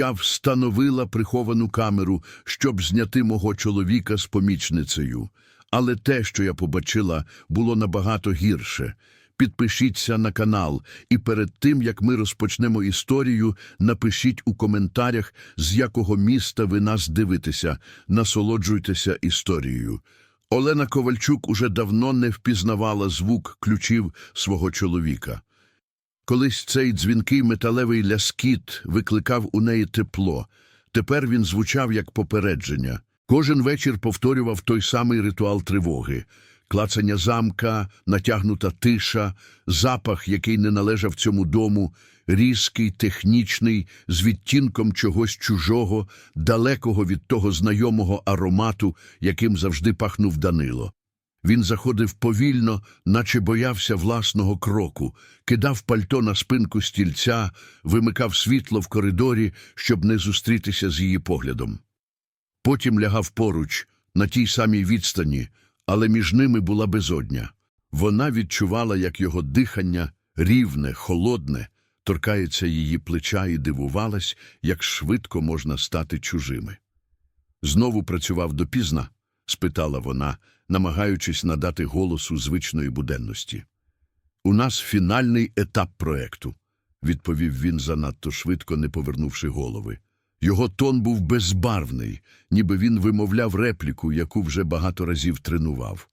Я встановила приховану камеру, щоб зняти мого чоловіка з помічницею. Але те, що я побачила, було набагато гірше. Підпишіться на канал, і перед тим, як ми розпочнемо історію, напишіть у коментарях, з якого міста ви нас дивитеся. Насолоджуйтеся історією. Олена Ковальчук уже давно не впізнавала звук ключів свого чоловіка. Колись цей дзвінкий металевий ляскіт викликав у неї тепло. Тепер він звучав як попередження. Кожен вечір повторював той самий ритуал тривоги. Клацання замка, натягнута тиша, запах, який не належав цьому дому, різкий, технічний, з відтінком чогось чужого, далекого від того знайомого аромату, яким завжди пахнув Данило. Він заходив повільно, наче боявся власного кроку, кидав пальто на спинку стільця, вимикав світло в коридорі, щоб не зустрітися з її поглядом. Потім лягав поруч, на тій самій відстані, але між ними була безодня. Вона відчувала, як його дихання, рівне, холодне, торкається її плеча і дивувалась, як швидко можна стати чужими. Знову працював допізна? спитала вона, намагаючись надати голосу звичної буденності. У нас фінальний етап проекту, відповів він занадто швидко, не повернувши голови. Його тон був безбарвний, ніби він вимовляв репліку, яку вже багато разів тренував.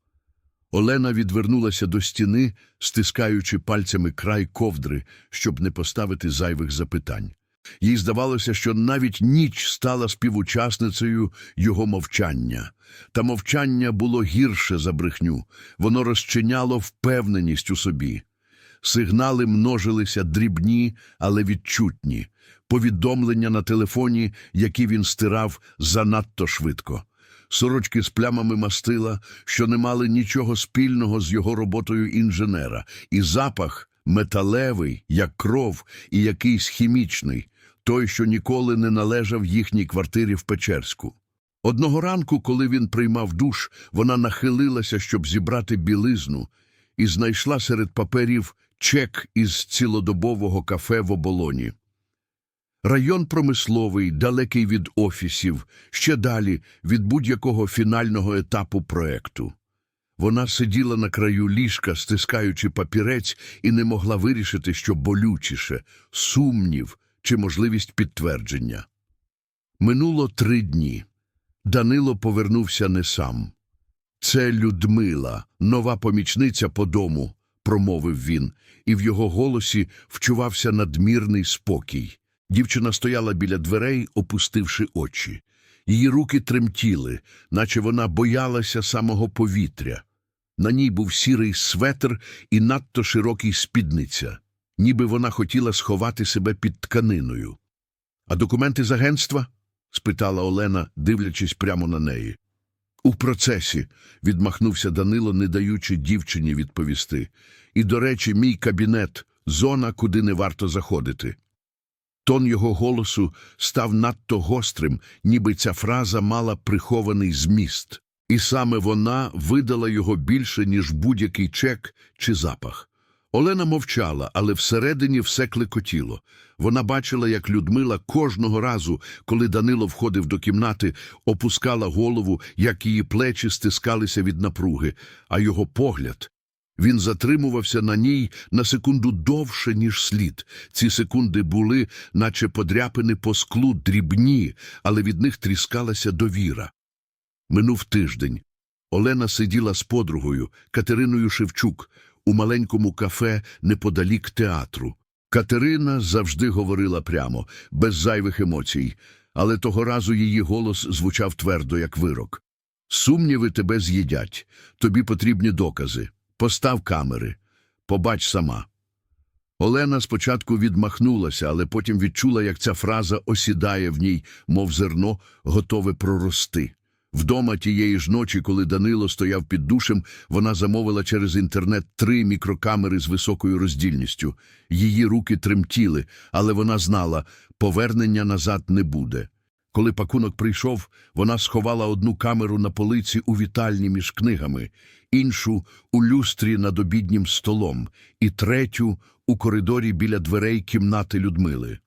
Олена відвернулася до стіни, стискаючи пальцями край ковдри, щоб не поставити зайвих запитань. Їй здавалося, що навіть ніч стала співучасницею його мовчання. Та мовчання було гірше за брехню, воно розчиняло впевненість у собі. Сигнали множилися дрібні, але відчутні, повідомлення на телефоні, які він стирав занадто швидко. Сорочки з плямами мастила, що не мали нічого спільного з його роботою інженера, і запах металевий, як кров, і якийсь хімічний, той, що ніколи не належав їхній квартирі в Печерську. Одного ранку, коли він приймав душ, вона нахилилася, щоб зібрати білизну, і знайшла серед паперів чек із цілодобового кафе в оболоні. Район промисловий, далекий від офісів, ще далі від будь-якого фінального етапу проекту. Вона сиділа на краю ліжка, стискаючи папірець, і не могла вирішити, що болючіше – сумнів чи можливість підтвердження. Минуло три дні. Данило повернувся не сам. Це Людмила, нова помічниця по дому, промовив він, і в його голосі вчувався надмірний спокій. Дівчина стояла біля дверей, опустивши очі. Її руки тремтіли, наче вона боялася самого повітря. На ній був сірий светр і надто широкий спідниця, ніби вона хотіла сховати себе під тканиною. А документи з агентства? спитала Олена, дивлячись прямо на неї. У процесі, відмахнувся Данило, не даючи дівчині відповісти. І, до речі, мій кабінет зона, куди не варто заходити. Тон його голосу став надто гострим, ніби ця фраза мала прихований зміст, і саме вона видала його більше, ніж будь-який чек чи запах. Олена мовчала, але всередині все клекотіло. Вона бачила, як Людмила кожного разу, коли Данило входив до кімнати, опускала голову, як її плечі стискалися від напруги, а його погляд. Він затримувався на ній на секунду довше, ніж слід. Ці секунди були, наче подряпини по склу дрібні, але від них тріскалася довіра. Минув тиждень. Олена сиділа з подругою, Катериною Шевчук, у маленькому кафе неподалік театру. Катерина завжди говорила прямо, без зайвих емоцій, але того разу її голос звучав твердо, як вирок. Сумніви тебе з'їдять, тобі потрібні докази. Постав камери, побач сама. Олена спочатку відмахнулася, але потім відчула, як ця фраза осідає в ній, мов зерно, готове прорости. Вдома тієї ж ночі, коли Данило стояв під душем, вона замовила через інтернет три мікрокамери з високою роздільністю. Її руки тремтіли, але вона знала, повернення назад не буде. Коли пакунок прийшов, вона сховала одну камеру на полиці у вітальні між книгами, іншу у люстрі над обіднім столом, і третю у коридорі біля дверей кімнати Людмили.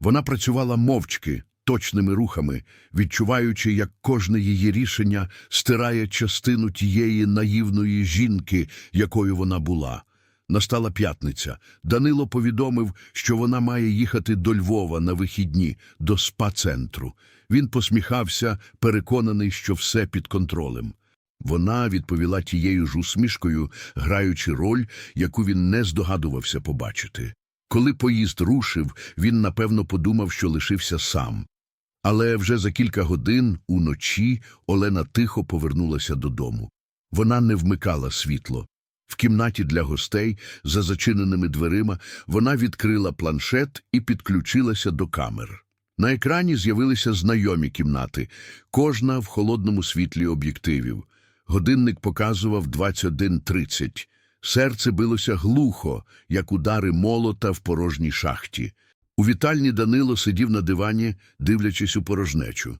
Вона працювала мовчки, точними рухами, відчуваючи, як кожне її рішення стирає частину тієї наївної жінки, якою вона була. Настала п'ятниця. Данило повідомив, що вона має їхати до Львова на вихідні, до спа-центру. Він посміхався, переконаний, що все під контролем. Вона відповіла тією ж усмішкою, граючи роль, яку він не здогадувався побачити. Коли поїзд рушив, він напевно подумав, що лишився сам. Але вже за кілька годин уночі Олена тихо повернулася додому. Вона не вмикала світло. В кімнаті для гостей, за зачиненими дверима, вона відкрила планшет і підключилася до камер. На екрані з'явилися знайомі кімнати, кожна в холодному світлі об'єктивів. Годинник показував 21.30. Серце билося глухо, як удари молота в порожній шахті. У вітальні Данило сидів на дивані, дивлячись у порожнечу.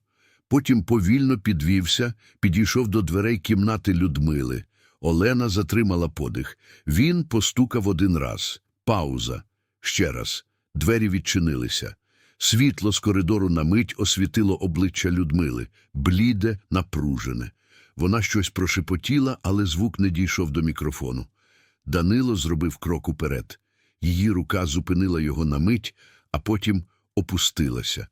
Потім повільно підвівся, підійшов до дверей кімнати Людмили. Олена затримала подих. Він постукав один раз. Пауза. Ще раз. Двері відчинилися. Світло з коридору на мить освітило обличчя Людмили, бліде, напружене. Вона щось прошепотіла, але звук не дійшов до мікрофону. Данило зробив крок уперед. Її рука зупинила його на мить, а потім опустилася.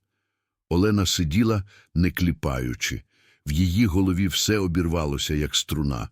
Олена сиділа, не кліпаючи. В її голові все обірвалося, як струна.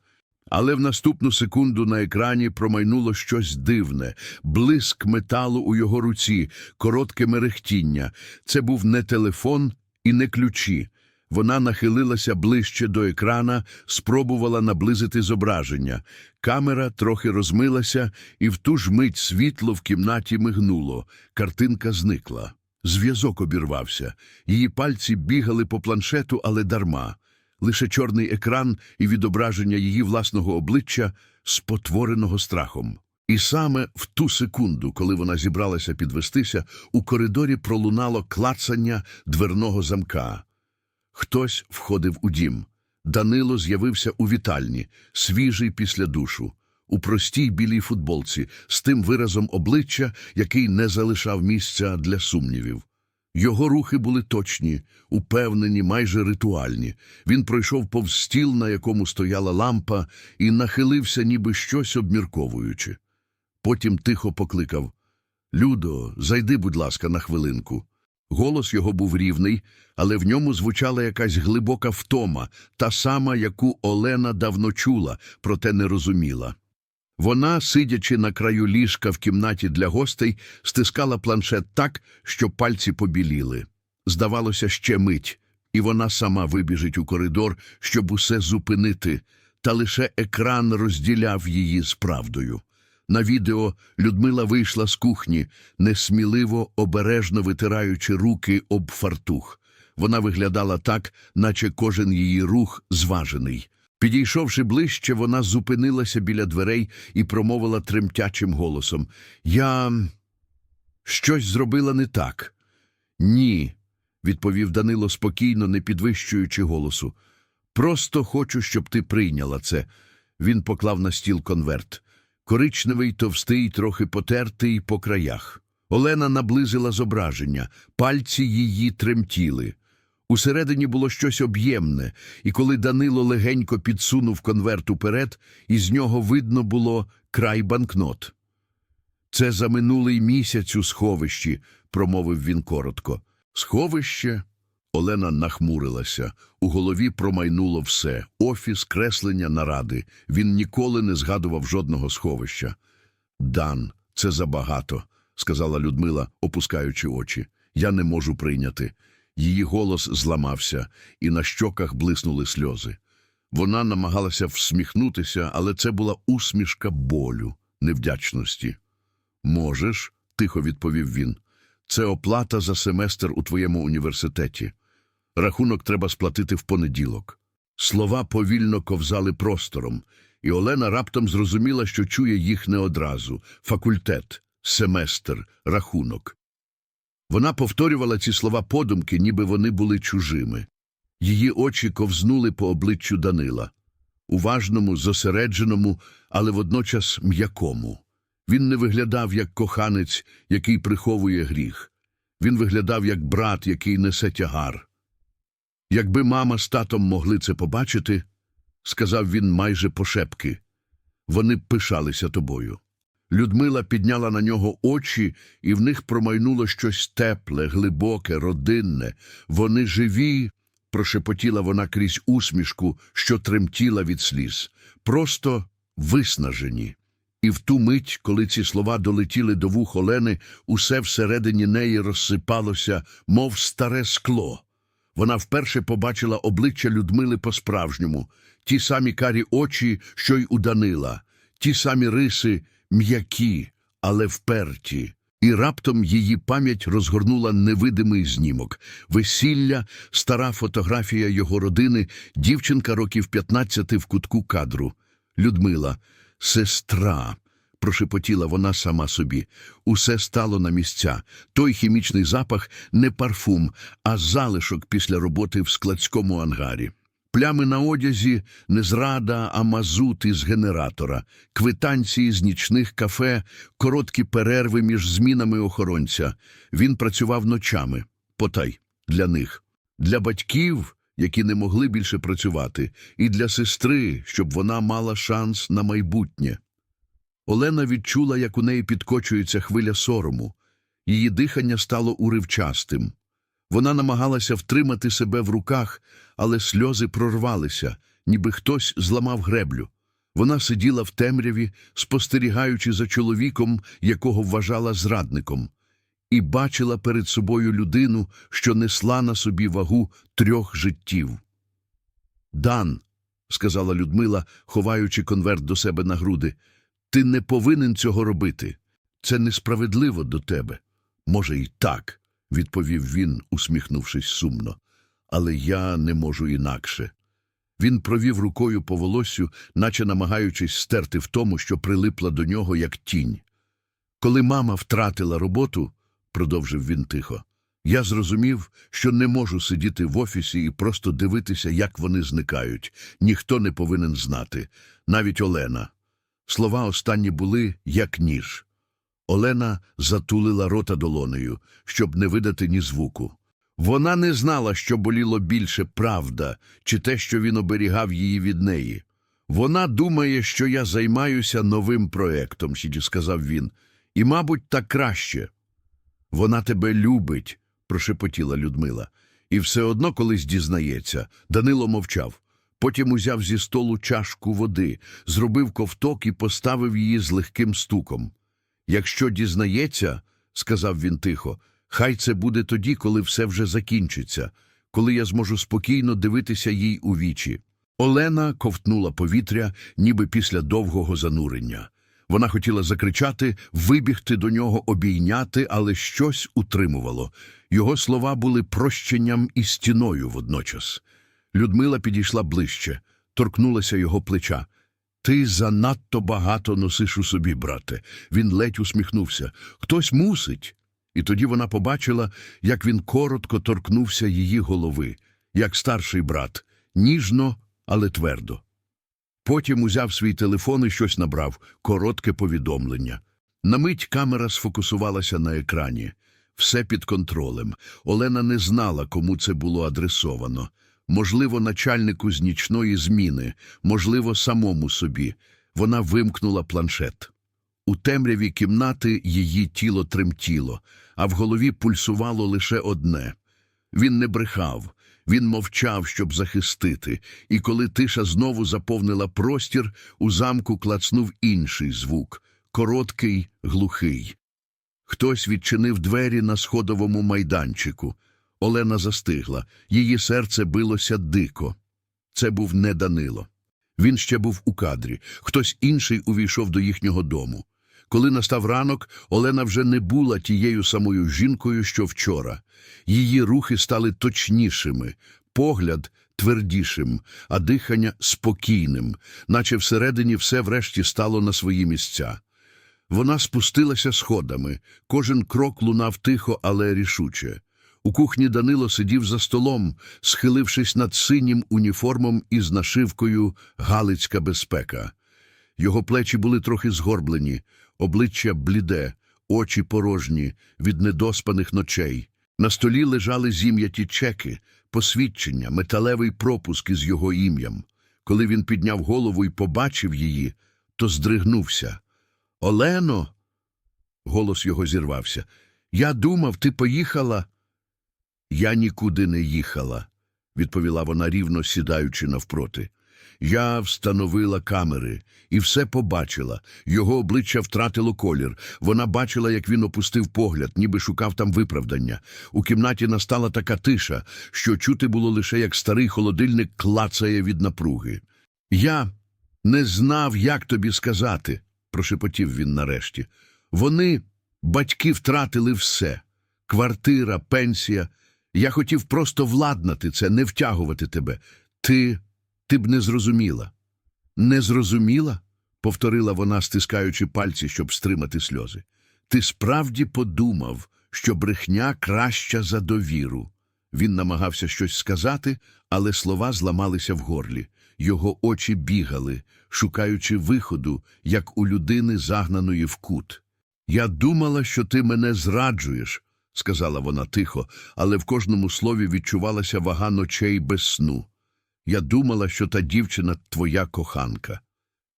Але в наступну секунду на екрані промайнуло щось дивне, блиск металу у його руці, коротке мерехтіння. Це був не телефон і не ключі. Вона нахилилася ближче до екрана, спробувала наблизити зображення. Камера трохи розмилася, і в ту ж мить світло в кімнаті мигнуло. Картинка зникла. Зв'язок обірвався. Її пальці бігали по планшету, але дарма. Лише чорний екран і відображення її власного обличчя, спотвореного страхом. І саме в ту секунду, коли вона зібралася підвестися, у коридорі пролунало клацання дверного замка. Хтось входив у дім. Данило з'явився у вітальні, свіжий після душу, у простій білій футболці, з тим виразом обличчя, який не залишав місця для сумнівів. Його рухи були точні, упевнені, майже ритуальні. Він пройшов повз стіл, на якому стояла лампа, і нахилився, ніби щось обмірковуючи. Потім тихо покликав Людо, зайди, будь ласка, на хвилинку. Голос його був рівний, але в ньому звучала якась глибока втома, та сама, яку Олена давно чула, проте не розуміла. Вона, сидячи на краю ліжка в кімнаті для гостей, стискала планшет так, що пальці побіліли. Здавалося, ще мить, і вона сама вибіжить у коридор, щоб усе зупинити, та лише екран розділяв її з правдою. На відео Людмила вийшла з кухні, несміливо, обережно витираючи руки об фартух. Вона виглядала так, наче кожен її рух зважений. Підійшовши ближче, вона зупинилася біля дверей і промовила тремтячим голосом Я щось зробила не так. Ні, відповів Данило спокійно, не підвищуючи голосу. Просто хочу, щоб ти прийняла це. Він поклав на стіл конверт. Коричневий, товстий, трохи потертий по краях. Олена наблизила зображення, пальці її тремтіли. Усередині було щось об'ємне, і коли Данило легенько підсунув конверт уперед, із нього видно було край банкнот. Це за минулий місяць у сховищі, промовив він коротко. Сховище? Олена нахмурилася. У голові промайнуло все офіс, креслення, наради. Він ніколи не згадував жодного сховища. Дан, це забагато, сказала Людмила, опускаючи очі. Я не можу прийняти. Її голос зламався, і на щоках блиснули сльози. Вона намагалася всміхнутися, але це була усмішка болю, невдячності. Можеш, тихо відповів він. Це оплата за семестр у твоєму університеті. Рахунок треба сплатити в понеділок. Слова повільно ковзали простором, і Олена раптом зрозуміла, що чує їх не одразу факультет, семестр, рахунок. Вона повторювала ці слова подумки, ніби вони були чужими. Її очі ковзнули по обличчю Данила, уважному, зосередженому, але водночас м'якому. Він не виглядав як коханець, який приховує гріх. Він виглядав як брат, який несе тягар. Якби мама з татом могли це побачити, сказав він майже пошепки, вони пишалися тобою. Людмила підняла на нього очі, і в них промайнуло щось тепле, глибоке, родинне. Вони живі, прошепотіла вона крізь усмішку, що тремтіла від сліз, просто виснажені. І в ту мить, коли ці слова долетіли до вух Олени, усе всередині неї розсипалося, мов старе скло. Вона вперше побачила обличчя Людмили по-справжньому, ті самі карі очі, що й у Данила, ті самі риси, м'які, але вперті. І раптом її пам'ять розгорнула невидимий знімок. Весілля, стара фотографія його родини, дівчинка років 15 в кутку кадру. Людмила, сестра, прошепотіла вона сама собі. Усе стало на місця. Той хімічний запах не парфум, а залишок після роботи в складському ангарі. Плями на одязі не зрада, а мазут із генератора, квитанції з нічних кафе, короткі перерви між змінами охоронця. Він працював ночами, потай, для них, для батьків, які не могли більше працювати, і для сестри, щоб вона мала шанс на майбутнє. Олена відчула, як у неї підкочується хвиля сорому. Її дихання стало уривчастим. Вона намагалася втримати себе в руках, але сльози прорвалися, ніби хтось зламав греблю. Вона сиділа в темряві, спостерігаючи за чоловіком, якого вважала зрадником, і бачила перед собою людину, що несла на собі вагу трьох життів. Дан, сказала Людмила, ховаючи конверт до себе на груди, ти не повинен цього робити. Це несправедливо до тебе. Може, і так, відповів він, усміхнувшись сумно. Але я не можу інакше. Він провів рукою по волоссю, наче намагаючись стерти в тому, що прилипла до нього, як тінь. Коли мама втратила роботу, продовжив він тихо, я зрозумів, що не можу сидіти в офісі і просто дивитися, як вони зникають. Ніхто не повинен знати, навіть Олена. Слова останні були як ніж. Олена затулила рота долонею, щоб не видати ні звуку. Вона не знала, що боліло більше правда, чи те, що він оберігав її від неї. Вона думає, що я займаюся новим проектом, сказав він, і, мабуть, так краще. Вона тебе любить, прошепотіла Людмила. І все одно колись дізнається. Данило мовчав. Потім узяв зі столу чашку води, зробив ковток і поставив її з легким стуком. Якщо дізнається, сказав він тихо, хай це буде тоді, коли все вже закінчиться, коли я зможу спокійно дивитися їй у вічі. Олена ковтнула повітря, ніби після довгого занурення. Вона хотіла закричати, вибігти до нього, обійняти, але щось утримувало. Його слова були прощенням і стіною водночас. Людмила підійшла ближче, торкнулася його плеча. Ти занадто багато носиш у собі, брате. Він ледь усміхнувся. Хтось мусить. І тоді вона побачила, як він коротко торкнувся її голови, як старший брат, ніжно, але твердо. Потім узяв свій телефон і щось набрав, коротке повідомлення. На мить камера сфокусувалася на екрані. Все під контролем. Олена не знала, кому це було адресовано. Можливо, начальнику з нічної зміни, можливо, самому собі. Вона вимкнула планшет. У темряві кімнати її тіло тремтіло, а в голові пульсувало лише одне. Він не брехав, він мовчав, щоб захистити, і коли тиша знову заповнила простір, у замку клацнув інший звук короткий, глухий. Хтось відчинив двері на сходовому майданчику. Олена застигла, її серце билося дико. Це був не Данило. Він ще був у кадрі, хтось інший увійшов до їхнього дому. Коли настав ранок, Олена вже не була тією самою жінкою, що вчора. Її рухи стали точнішими, погляд твердішим, а дихання спокійним, наче всередині все врешті стало на свої місця. Вона спустилася сходами, кожен крок лунав тихо, але рішуче. У кухні Данило сидів за столом, схилившись над синім уніформом із нашивкою Галицька безпека. Його плечі були трохи згорблені, обличчя бліде, очі порожні від недоспаних ночей. На столі лежали зім'яті чеки, посвідчення, металевий пропуск із його ім'ям. Коли він підняв голову і побачив її, то здригнувся. Олено. Голос його зірвався. Я думав, ти поїхала. Я нікуди не їхала, відповіла вона рівно сідаючи навпроти. Я встановила камери і все побачила. Його обличчя втратило колір. Вона бачила, як він опустив погляд, ніби шукав там виправдання. У кімнаті настала така тиша, що чути було лише, як старий холодильник клацає від напруги. Я не знав, як тобі сказати, прошепотів він нарешті. Вони, батьки, втратили все квартира, пенсія. Я хотів просто владнати це, не втягувати тебе. Ти. ти б не зрозуміла. Не зрозуміла? повторила вона, стискаючи пальці, щоб стримати сльози. Ти справді подумав, що брехня краща за довіру. Він намагався щось сказати, але слова зламалися в горлі. Його очі бігали, шукаючи виходу, як у людини, загнаної в кут. Я думала, що ти мене зраджуєш, сказала вона тихо, але в кожному слові відчувалася вага ночей без сну. Я думала, що та дівчина твоя коханка.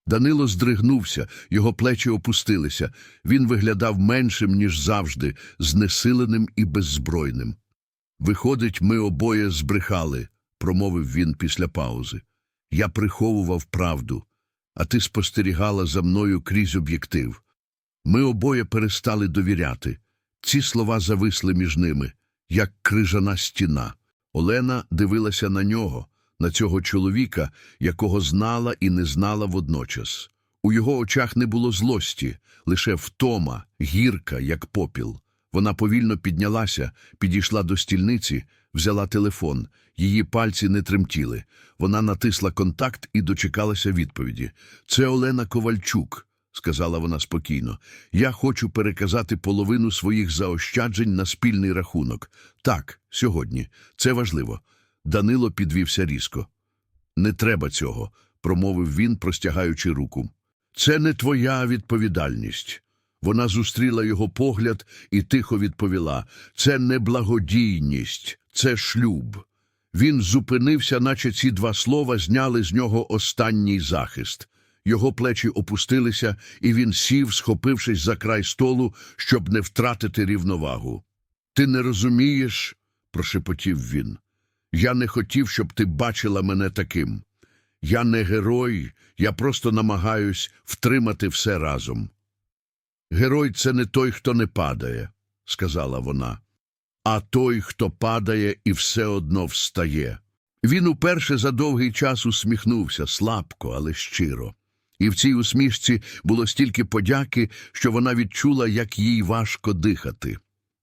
Данило здригнувся, його плечі опустилися. Він виглядав меншим, ніж завжди, знесиленим і беззбройним. Виходить, ми обоє збрехали, промовив він після паузи. Я приховував правду, а ти спостерігала за мною крізь об'єктив. Ми обоє перестали довіряти. Ці слова зависли між ними, як крижана стіна. Олена дивилася на нього, на цього чоловіка, якого знала і не знала водночас. У його очах не було злості, лише втома, гірка, як попіл. Вона повільно піднялася, підійшла до стільниці, взяла телефон. Її пальці не тремтіли. Вона натисла контакт і дочекалася відповіді. Це Олена Ковальчук, сказала вона спокійно. Я хочу переказати половину своїх заощаджень на спільний рахунок. Так, сьогодні. Це важливо. Данило підвівся різко. Не треба цього, промовив він, простягаючи руку. Це не твоя відповідальність. Вона зустріла його погляд і тихо відповіла це не благодійність, це шлюб. Він зупинився, наче ці два слова зняли з нього останній захист. Його плечі опустилися, і він сів, схопившись за край столу, щоб не втратити рівновагу. Ти не розумієш, прошепотів він. Я не хотів, щоб ти бачила мене таким. Я не герой, я просто намагаюсь втримати все разом. Герой це не той, хто не падає, сказала вона, а той, хто падає і все одно встає. Він уперше за довгий час усміхнувся слабко, але щиро. І в цій усмішці було стільки подяки, що вона відчула, як їй важко дихати.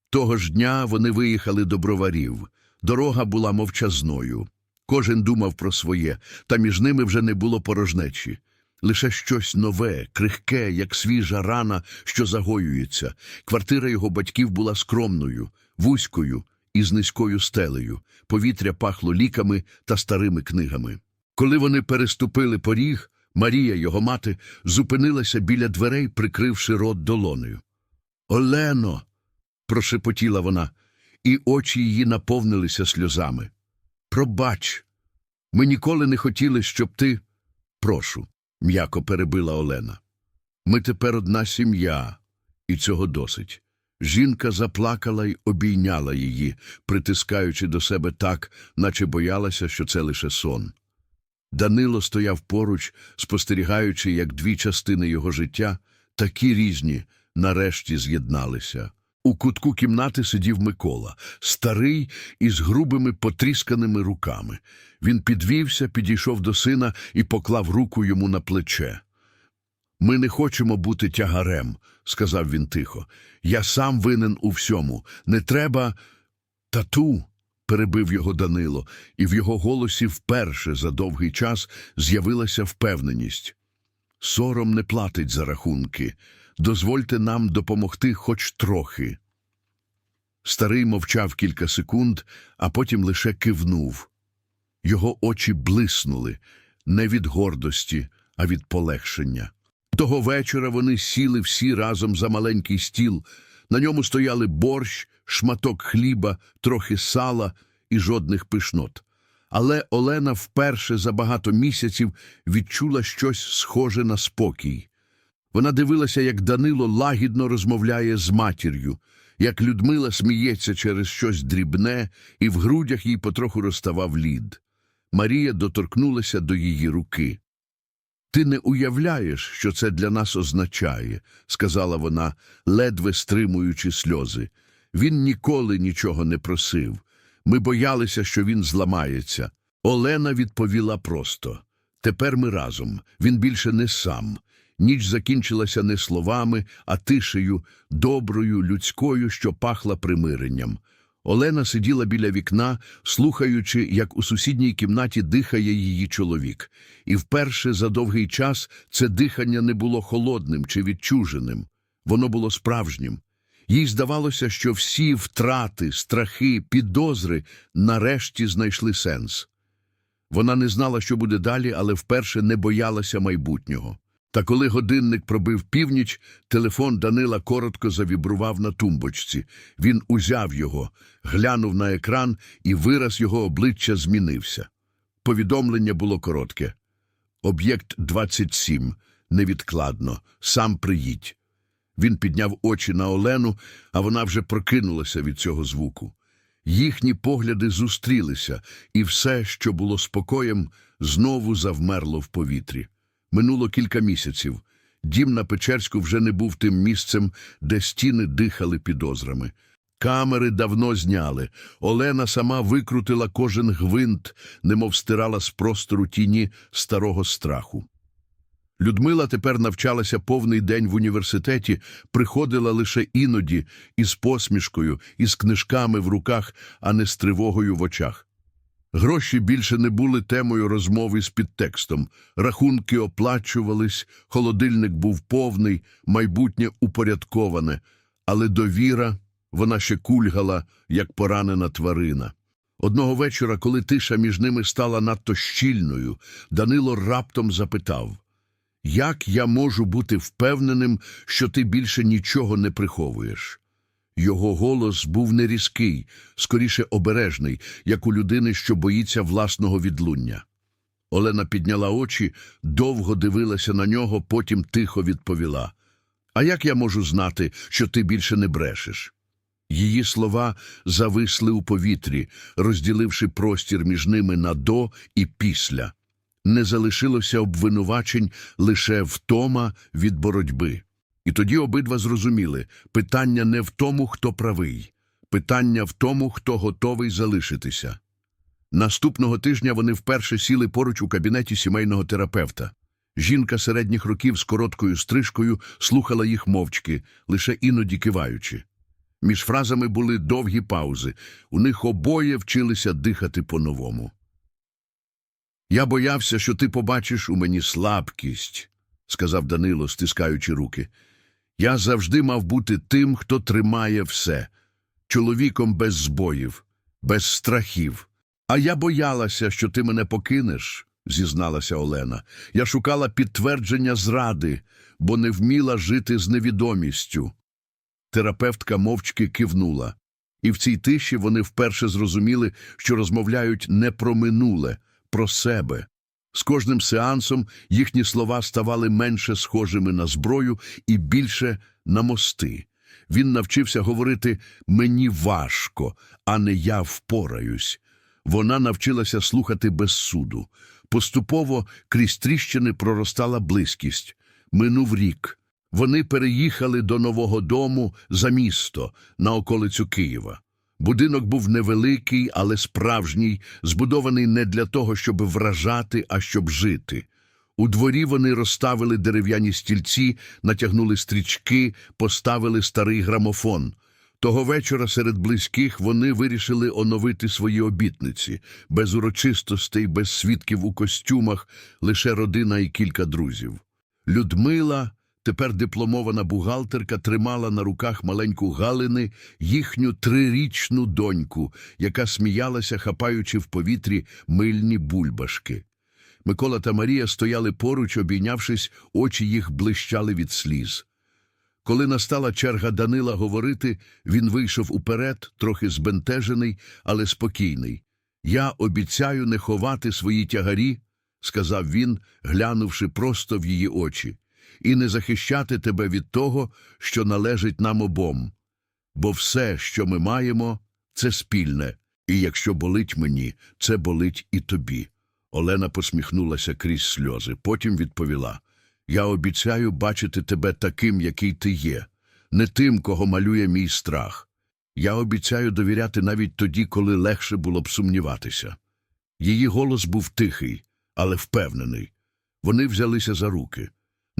Того ж дня вони виїхали до броварів. Дорога була мовчазною. Кожен думав про своє, та між ними вже не було порожнечі. Лише щось нове, крихке, як свіжа рана, що загоюється. Квартира його батьків була скромною, вузькою і з низькою стелею. Повітря пахло ліками та старими книгами. Коли вони переступили поріг, Марія, його мати, зупинилася біля дверей, прикривши рот долонею. Олено. прошепотіла вона, і очі її наповнилися сльозами. Пробач, ми ніколи не хотіли, щоб ти. Прошу, м'яко перебила Олена. Ми тепер одна сім'я, і цього досить. Жінка заплакала й обійняла її, притискаючи до себе так, наче боялася, що це лише сон. Данило стояв поруч, спостерігаючи, як дві частини його життя, такі різні, нарешті з'єдналися. У кутку кімнати сидів Микола, старий із грубими потрісканими руками. Він підвівся, підійшов до сина і поклав руку йому на плече. Ми не хочемо бути тягарем, сказав він тихо. Я сам винен у всьому. Не треба. Тату, перебив його Данило, і в його голосі вперше за довгий час з'явилася впевненість. Сором не платить за рахунки. Дозвольте нам допомогти хоч трохи. Старий мовчав кілька секунд, а потім лише кивнув. Його очі блиснули не від гордості, а від полегшення. Того вечора вони сіли всі разом за маленький стіл. На ньому стояли борщ, шматок хліба, трохи сала і жодних пишнот. Але Олена вперше за багато місяців відчула щось схоже на спокій. Вона дивилася, як Данило лагідно розмовляє з матір'ю, як Людмила сміється через щось дрібне, і в грудях їй потроху розставав лід. Марія доторкнулася до її руки. Ти не уявляєш, що це для нас означає, сказала вона, ледве стримуючи сльози. Він ніколи нічого не просив. Ми боялися, що він зламається. Олена відповіла просто тепер ми разом. Він більше не сам. Ніч закінчилася не словами, а тишею, доброю, людською, що пахла примиренням. Олена сиділа біля вікна, слухаючи, як у сусідній кімнаті дихає її чоловік. І вперше за довгий час це дихання не було холодним чи відчуженим. Воно було справжнім. Їй здавалося, що всі втрати, страхи, підозри нарешті знайшли сенс. Вона не знала, що буде далі, але вперше не боялася майбутнього. Та коли годинник пробив північ, телефон Данила коротко завібрував на тумбочці. Він узяв його, глянув на екран, і вираз його обличчя змінився. Повідомлення було коротке. Об'єкт 27. Невідкладно. Сам приїдь. Він підняв очі на Олену, а вона вже прокинулася від цього звуку. Їхні погляди зустрілися, і все, що було спокоєм, знову завмерло в повітрі. Минуло кілька місяців. Дім на Печерську вже не був тим місцем, де стіни дихали підозрами. Камери давно зняли. Олена сама викрутила кожен гвинт, немов стирала з простору тіні старого страху. Людмила тепер навчалася повний день в університеті, приходила лише іноді, із посмішкою, із книжками в руках, а не з тривогою в очах. Гроші більше не були темою розмови з підтекстом. Рахунки оплачувались, холодильник був повний, майбутнє упорядковане, але довіра, вона ще кульгала, як поранена тварина. Одного вечора, коли тиша між ними стала надто щільною, Данило раптом запитав Як я можу бути впевненим, що ти більше нічого не приховуєш? Його голос був не різкий, скоріше обережний, як у людини, що боїться власного відлуння. Олена підняла очі, довго дивилася на нього, потім тихо відповіла. А як я можу знати, що ти більше не брешеш? Її слова зависли у повітрі, розділивши простір між ними на до і після. Не залишилося обвинувачень лише втома від боротьби. І тоді обидва зрозуміли питання не в тому, хто правий, питання в тому, хто готовий залишитися. Наступного тижня вони вперше сіли поруч у кабінеті сімейного терапевта. Жінка середніх років з короткою стрижкою слухала їх мовчки, лише іноді киваючи. Між фразами були довгі паузи, у них обоє вчилися дихати по-новому. Я боявся, що ти побачиш у мені слабкість, сказав Данило, стискаючи руки. Я завжди мав бути тим, хто тримає все, чоловіком без збоїв, без страхів. А я боялася, що ти мене покинеш, зізналася Олена. Я шукала підтвердження зради, бо не вміла жити з невідомістю. Терапевтка мовчки кивнула. І в цій тиші вони вперше зрозуміли, що розмовляють не про минуле, про себе. З кожним сеансом їхні слова ставали менше схожими на зброю і більше на мости. Він навчився говорити «мені важко, а не я впораюсь». Вона навчилася слухати без суду. Поступово крізь тріщини проростала близькість. Минув рік. Вони переїхали до нового дому за місто на околицю Києва. Будинок був невеликий, але справжній, збудований не для того, щоб вражати, а щоб жити. У дворі вони розставили дерев'яні стільці, натягнули стрічки, поставили старий грамофон. Того вечора серед близьких вони вирішили оновити свої обітниці, без урочистостей, без свідків у костюмах, лише родина і кілька друзів. Людмила, тепер дипломована бухгалтерка, тримала на руках маленьку Галини, їхню трирічну доньку, яка сміялася, хапаючи в повітрі мильні бульбашки. Микола та Марія стояли поруч, обійнявшись, очі їх блищали від сліз. Коли настала черга Данила говорити, він вийшов уперед, трохи збентежений, але спокійний. Я обіцяю не ховати свої тягарі, сказав він, глянувши просто в її очі, і не захищати тебе від того, що належить нам обом. Бо все, що ми маємо, це спільне, і якщо болить мені, це болить і тобі. Олена посміхнулася крізь сльози, потім відповіла Я обіцяю бачити тебе таким, який ти є, не тим, кого малює мій страх. Я обіцяю довіряти навіть тоді, коли легше було б сумніватися. Її голос був тихий, але впевнений. Вони взялися за руки.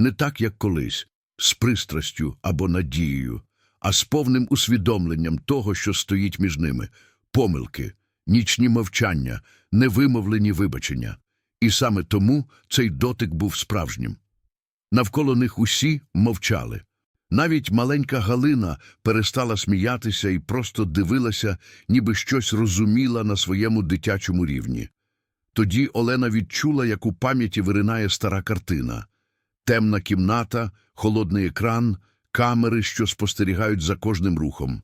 Не так, як колись, з пристрастю або надією, а з повним усвідомленням того, що стоїть між ними помилки, нічні мовчання, невимовлені вибачення. І саме тому цей дотик був справжнім. Навколо них усі мовчали. Навіть маленька Галина перестала сміятися і просто дивилася, ніби щось розуміла на своєму дитячому рівні. Тоді Олена відчула, як у пам'яті виринає стара картина. Темна кімната, холодний екран, камери, що спостерігають за кожним рухом.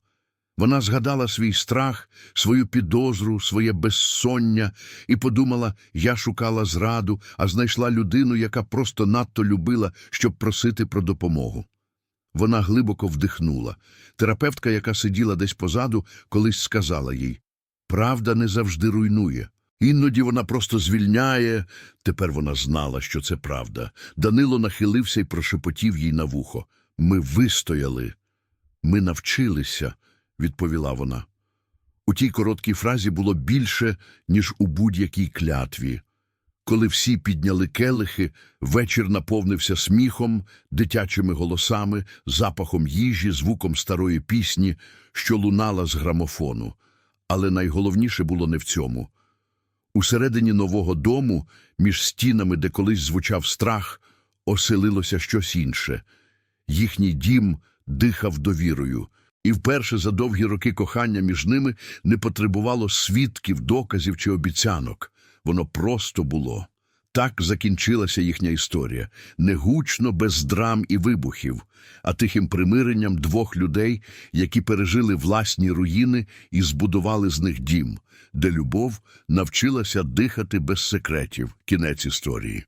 Вона згадала свій страх, свою підозру, своє безсоння і подумала, я шукала зраду, а знайшла людину, яка просто надто любила, щоб просити про допомогу. Вона глибоко вдихнула. Терапевтка, яка сиділа десь позаду, колись сказала їй «Правда не завжди руйнує. Іноді вона просто звільняє. Тепер вона знала, що це правда. Данило нахилився і прошепотів їй на вухо. Ми вистояли. Ми навчилися, відповіла вона. У тій короткій фразі було більше, ніж у будь-якій клятві. Коли всі підняли келихи, вечір наповнився сміхом, дитячими голосами, запахом їжі, звуком старої пісні, що лунала з грамофону. Але найголовніше було не в цьому. Усередині нового дому, між стінами, де колись звучав страх, оселилося щось інше. Їхній дім дихав довірою, і вперше за довгі роки кохання між ними не потребувало свідків, доказів чи обіцянок. Воно просто було. Так закінчилася їхня історія, негучно, без драм і вибухів, а тихим примиренням двох людей, які пережили власні руїни і збудували з них дім, де любов навчилася дихати без секретів. Кінець історії.